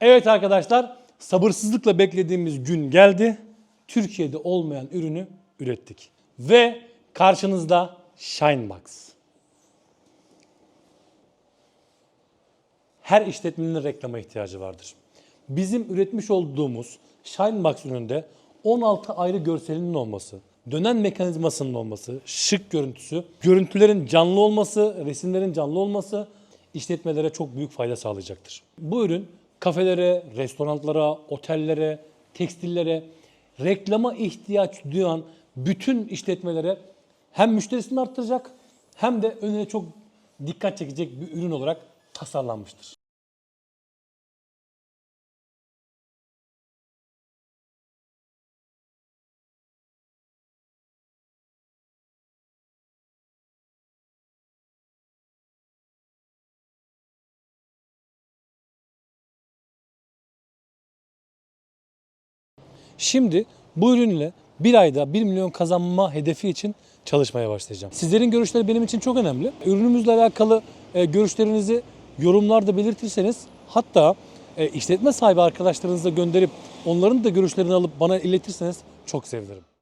Evet arkadaşlar, sabırsızlıkla beklediğimiz gün geldi. Türkiye'de olmayan ürünü ürettik. Ve karşınızda Shinebox. Her işletmenin reklama ihtiyacı vardır. Bizim üretmiş olduğumuz Shinebox ürününde 16 ayrı görselinin olması, dönen mekanizmasının olması, şık görüntüsü, görüntülerin canlı olması, resimlerin canlı olması işletmelere çok büyük fayda sağlayacaktır. Bu ürün kafelere, restoranlara, otellere, tekstillere, reklama ihtiyaç duyan bütün işletmelere hem müşterisini arttıracak hem de önüne çok dikkat çekecek bir ürün olarak tasarlanmıştır. Şimdi bu ürünle bir ayda 1 milyon kazanma hedefi için çalışmaya başlayacağım. Sizlerin görüşleri benim için çok önemli. Ürünümüzle alakalı e, görüşlerinizi yorumlarda belirtirseniz hatta e, işletme sahibi arkadaşlarınıza gönderip onların da görüşlerini alıp bana iletirseniz çok sevinirim.